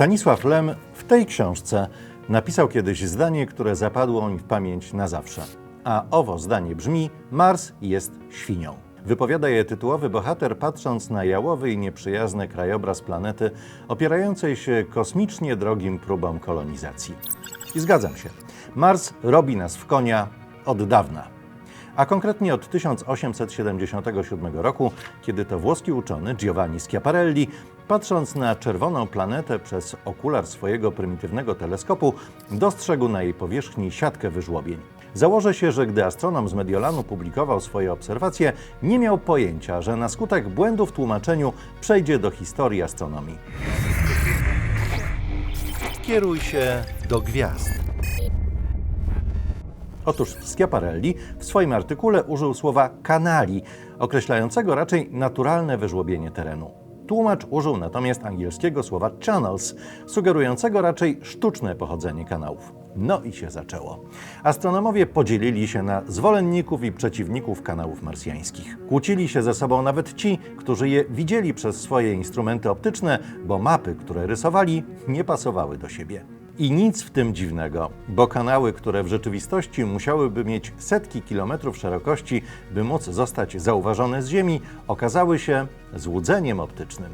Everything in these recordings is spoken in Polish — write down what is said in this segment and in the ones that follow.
Stanisław Lem w tej książce napisał kiedyś zdanie, które zapadło mi w pamięć na zawsze. A owo zdanie brzmi: Mars jest świnią. Wypowiada je tytułowy bohater, patrząc na jałowy i nieprzyjazny krajobraz planety, opierającej się kosmicznie drogim próbom kolonizacji. I zgadzam się. Mars robi nas w konia od dawna a konkretnie od 1877 roku, kiedy to włoski uczony Giovanni Schiaparelli, patrząc na czerwoną planetę przez okular swojego prymitywnego teleskopu, dostrzegł na jej powierzchni siatkę wyżłobień. Założę się, że gdy astronom z Mediolanu publikował swoje obserwacje, nie miał pojęcia, że na skutek błędu w tłumaczeniu przejdzie do historii astronomii. Kieruj się do gwiazd. Otóż Schiaparelli w swoim artykule użył słowa kanali, określającego raczej naturalne wyżłobienie terenu. Tłumacz użył natomiast angielskiego słowa channels, sugerującego raczej sztuczne pochodzenie kanałów. No i się zaczęło. Astronomowie podzielili się na zwolenników i przeciwników kanałów marsjańskich. Kłócili się ze sobą nawet ci, którzy je widzieli przez swoje instrumenty optyczne, bo mapy, które rysowali, nie pasowały do siebie. I nic w tym dziwnego, bo kanały, które w rzeczywistości musiałyby mieć setki kilometrów szerokości, by móc zostać zauważone z Ziemi, okazały się złudzeniem optycznym.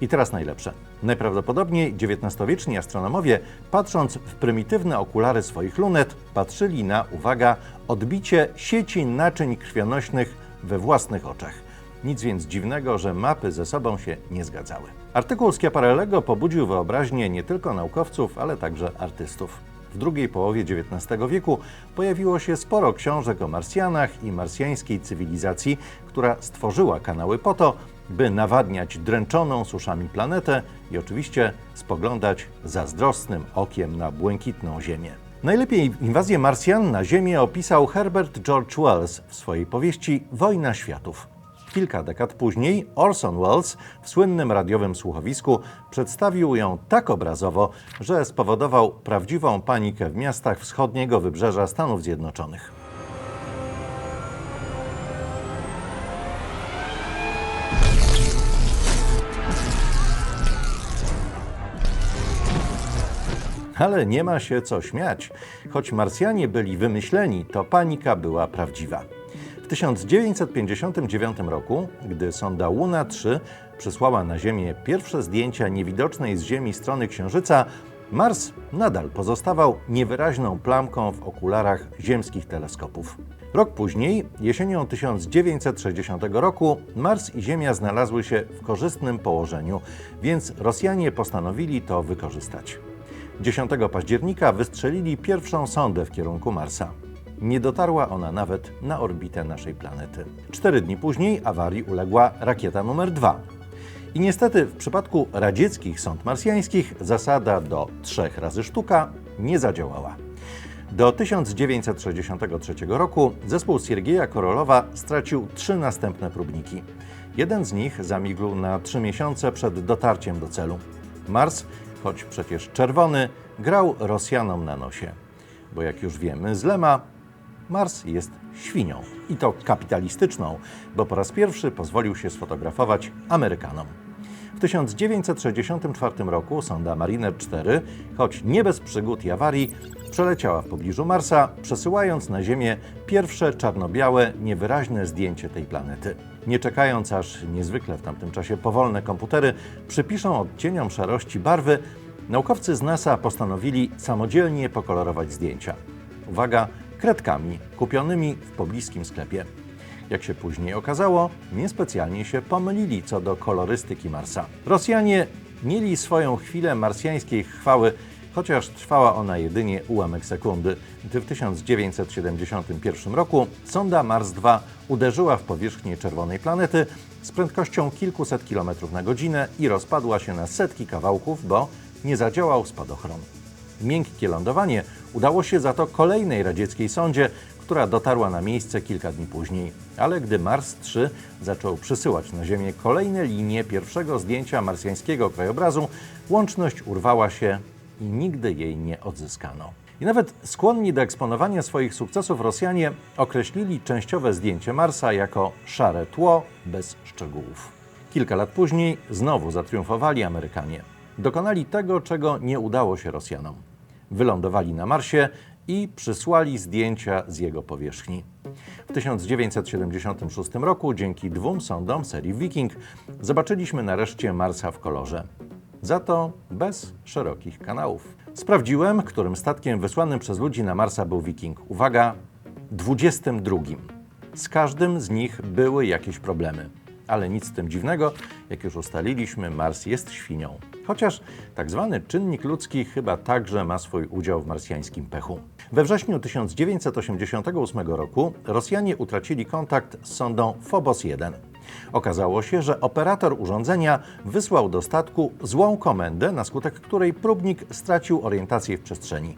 I teraz najlepsze. Najprawdopodobniej XIX-wieczni astronomowie, patrząc w prymitywne okulary swoich lunet, patrzyli na, uwaga, odbicie sieci naczyń krwionośnych we własnych oczach. Nic więc dziwnego, że mapy ze sobą się nie zgadzały. Artykuł Schiaparellego pobudził wyobraźnię nie tylko naukowców, ale także artystów. W drugiej połowie XIX wieku pojawiło się sporo książek o Marsjanach i marsjańskiej cywilizacji, która stworzyła kanały po to, by nawadniać dręczoną suszami planetę i oczywiście spoglądać zazdrosnym okiem na błękitną Ziemię. Najlepiej inwazję Marsjan na Ziemię opisał Herbert George Wells w swojej powieści Wojna Światów. Kilka dekad później Orson Welles w słynnym radiowym słuchowisku przedstawił ją tak obrazowo, że spowodował prawdziwą panikę w miastach wschodniego wybrzeża Stanów Zjednoczonych. Ale nie ma się co śmiać. Choć Marsjanie byli wymyśleni, to panika była prawdziwa. W 1959 roku, gdy sonda Luna 3 przysłała na Ziemię pierwsze zdjęcia niewidocznej z Ziemi strony Księżyca, Mars nadal pozostawał niewyraźną plamką w okularach ziemskich teleskopów. Rok później, jesienią 1960 roku, Mars i Ziemia znalazły się w korzystnym położeniu, więc Rosjanie postanowili to wykorzystać. 10 października wystrzelili pierwszą sondę w kierunku Marsa. Nie dotarła ona nawet na orbitę naszej planety. Cztery dni później awarii uległa rakieta numer 2. I niestety w przypadku radzieckich sond marsjańskich zasada do trzech razy sztuka nie zadziałała. Do 1963 roku zespół Siergieja Korolowa stracił trzy następne próbniki. Jeden z nich zamigł na trzy miesiące przed dotarciem do celu. Mars, choć przecież czerwony, grał Rosjanom na nosie. Bo jak już wiemy z Lema, Mars jest świnią. I to kapitalistyczną, bo po raz pierwszy pozwolił się sfotografować Amerykanom. W 1964 roku sonda Mariner 4, choć nie bez przygód i awarii, przeleciała w pobliżu Marsa, przesyłając na Ziemię pierwsze czarno-białe, niewyraźne zdjęcie tej planety. Nie czekając aż niezwykle w tamtym czasie powolne komputery przypiszą odcieniom szarości barwy, naukowcy z NASA postanowili samodzielnie pokolorować zdjęcia. Uwaga, kredkami kupionymi w pobliskim sklepie. Jak się później okazało, niespecjalnie się pomylili co do kolorystyki Marsa. Rosjanie mieli swoją chwilę marsjańskiej chwały, chociaż trwała ona jedynie ułamek sekundy, gdy w 1971 roku sonda Mars 2 uderzyła w powierzchnię czerwonej planety z prędkością kilkuset kilometrów na godzinę i rozpadła się na setki kawałków, bo nie zadziałał spadochron. Miękkie lądowanie udało się za to kolejnej radzieckiej sondzie, która dotarła na miejsce kilka dni później. Ale gdy Mars 3 zaczął przysyłać na Ziemię kolejne linie pierwszego zdjęcia marsjańskiego krajobrazu, łączność urwała się i nigdy jej nie odzyskano. I nawet skłonni do eksponowania swoich sukcesów Rosjanie określili częściowe zdjęcie Marsa jako szare tło bez szczegółów. Kilka lat później znowu zatriumfowali Amerykanie. Dokonali tego, czego nie udało się Rosjanom. Wylądowali na Marsie i przysłali zdjęcia z jego powierzchni. W 1976 roku dzięki dwóm sondom serii Viking zobaczyliśmy nareszcie Marsa w kolorze. Za to bez szerokich kanałów. Sprawdziłem, którym statkiem wysłanym przez ludzi na Marsa był Viking. Uwaga, 22. Z każdym z nich były jakieś problemy. Ale nic z tym dziwnego, jak już ustaliliśmy, Mars jest świnią. Chociaż tak zwany czynnik ludzki chyba także ma swój udział w marsjańskim pechu. We wrześniu 1988 roku Rosjanie utracili kontakt z sondą Phobos 1. Okazało się, że operator urządzenia wysłał do statku złą komendę, na skutek której próbnik stracił orientację w przestrzeni.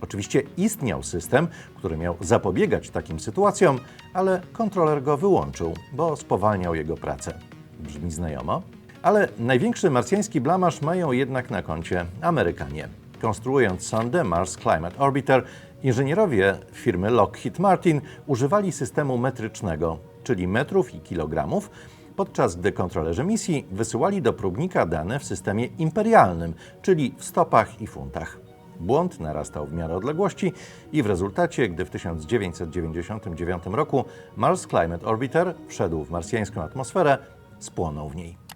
Oczywiście istniał system, który miał zapobiegać takim sytuacjom, ale kontroler go wyłączył, bo spowalniał jego pracę. Brzmi znajomo? Ale największy marsjański blamaż mają jednak na koncie Amerykanie. Konstruując sondę Mars Climate Orbiter, inżynierowie firmy Lockheed Martin używali systemu metrycznego, czyli metrów i kilogramów, podczas gdy kontrolerzy misji wysyłali do próbnika dane w systemie imperialnym, czyli w stopach i funtach. Błąd narastał w miarę odległości i w rezultacie, gdy w 1999 roku Mars Climate Orbiter wszedł w marsjańską atmosferę, spłonął w niej.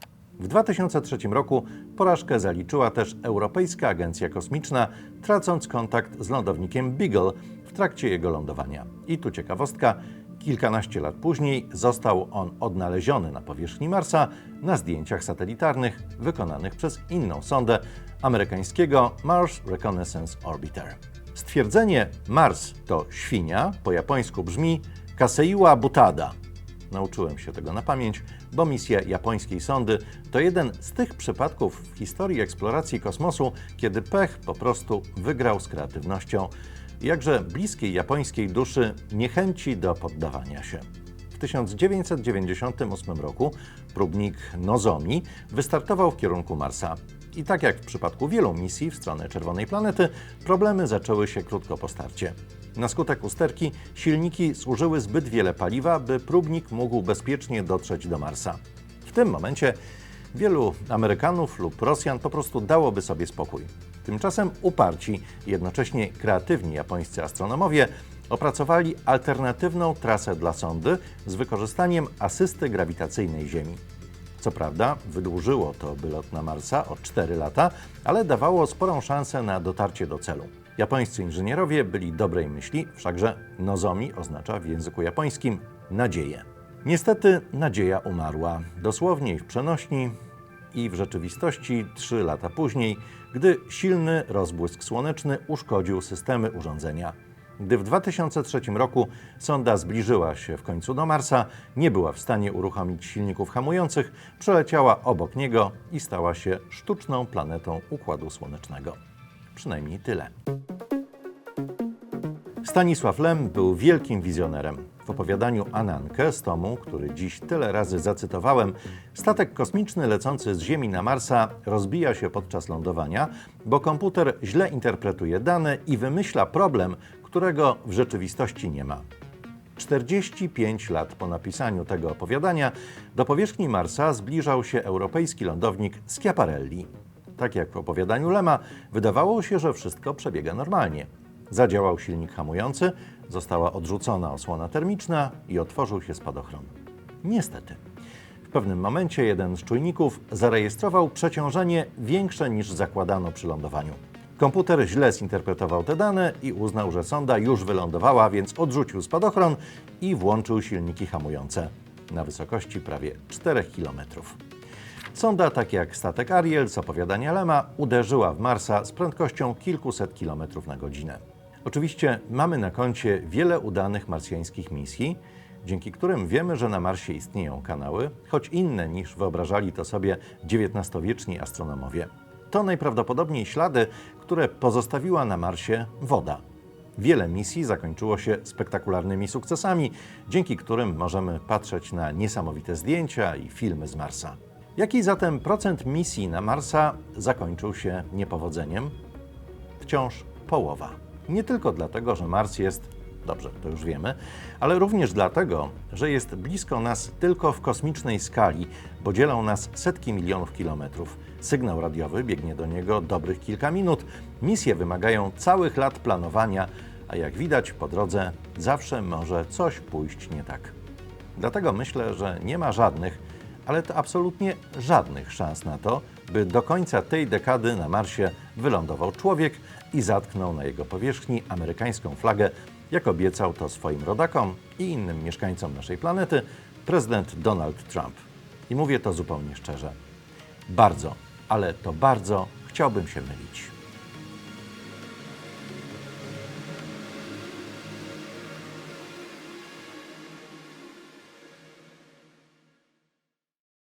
W 2003 roku porażkę zaliczyła też Europejska Agencja Kosmiczna, tracąc kontakt z lądownikiem Beagle w trakcie jego lądowania. I tu ciekawostka, kilkanaście lat później został on odnaleziony na powierzchni Marsa na zdjęciach satelitarnych wykonanych przez inną sondę amerykańskiego Mars Reconnaissance Orbiter. Stwierdzenie Mars to świnia po japońsku brzmi Kaseiwa Butada. Nauczyłem się tego na pamięć, bo misja japońskiej sondy to jeden z tych przypadków w historii eksploracji kosmosu, kiedy pech po prostu wygrał z kreatywnością, jakże bliskiej japońskiej duszy niechęci do poddawania się. W 1998 roku próbnik Nozomi wystartował w kierunku Marsa. I tak jak w przypadku wielu misji w stronę czerwonej planety, problemy zaczęły się krótko po starcie. Na skutek usterki silniki zużyły zbyt wiele paliwa, by próbnik mógł bezpiecznie dotrzeć do Marsa. W tym momencie wielu Amerykanów lub Rosjan po prostu dałoby sobie spokój. Tymczasem uparci, jednocześnie kreatywni japońscy astronomowie opracowali alternatywną trasę dla sondy z wykorzystaniem asysty grawitacyjnej Ziemi. Co prawda, wydłużyło to wylot na Marsa o 4 lata, ale dawało sporą szansę na dotarcie do celu. Japońscy inżynierowie byli dobrej myśli, wszakże nozomi oznacza w języku japońskim nadzieję. Niestety nadzieja umarła, dosłownie w przenośni, i w rzeczywistości 3 lata później, gdy silny rozbłysk słoneczny uszkodził systemy urządzenia. Gdy w 2003 roku sonda zbliżyła się w końcu do Marsa, nie była w stanie uruchomić silników hamujących, przeleciała obok niego i stała się sztuczną planetą Układu Słonecznego. Przynajmniej tyle. Stanisław Lem był wielkim wizjonerem. W opowiadaniu Anankę z tomu, który dziś tyle razy zacytowałem, statek kosmiczny lecący z Ziemi na Marsa rozbija się podczas lądowania, bo komputer źle interpretuje dane i wymyśla problem, którego w rzeczywistości nie ma. 45 lat po napisaniu tego opowiadania do powierzchni Marsa zbliżał się europejski lądownik Schiaparelli. Tak jak w opowiadaniu Lema, wydawało się, że wszystko przebiega normalnie. Zadziałał silnik hamujący, została odrzucona osłona termiczna i otworzył się spadochron. Niestety. W pewnym momencie jeden z czujników zarejestrował przeciążenie większe niż zakładano przy lądowaniu. Komputer źle zinterpretował te dane i uznał, że sonda już wylądowała, więc odrzucił spadochron i włączył silniki hamujące na wysokości prawie 4 km. Sonda, tak jak statek Ariel z opowiadania Lema, uderzyła w Marsa z prędkością kilkuset kilometrów na godzinę. Oczywiście mamy na koncie wiele udanych marsjańskich misji, dzięki którym wiemy, że na Marsie istnieją kanały, choć inne niż wyobrażali to sobie XIX-wieczni astronomowie. To najprawdopodobniej ślady, które pozostawiła na Marsie woda. Wiele misji zakończyło się spektakularnymi sukcesami, dzięki którym możemy patrzeć na niesamowite zdjęcia i filmy z Marsa. Jaki zatem procent misji na Marsa zakończył się niepowodzeniem? Wciąż połowa. Nie tylko dlatego, że Mars jest dobrze, to już wiemy, ale również dlatego, że jest blisko nas tylko w kosmicznej skali, bo dzielą nas setki milionów kilometrów. Sygnał radiowy biegnie do niego dobrych kilka minut. Misje wymagają całych lat planowania, a jak widać po drodze zawsze może coś pójść nie tak. Dlatego myślę, że nie ma żadnych, ale to absolutnie żadnych szans na to, by do końca tej dekady na Marsie wylądował człowiek i zatknął na jego powierzchni amerykańską flagę, jak obiecał to swoim rodakom i innym mieszkańcom naszej planety prezydent Donald Trump. I mówię to zupełnie szczerze. Bardzo, ale to bardzo chciałbym się mylić.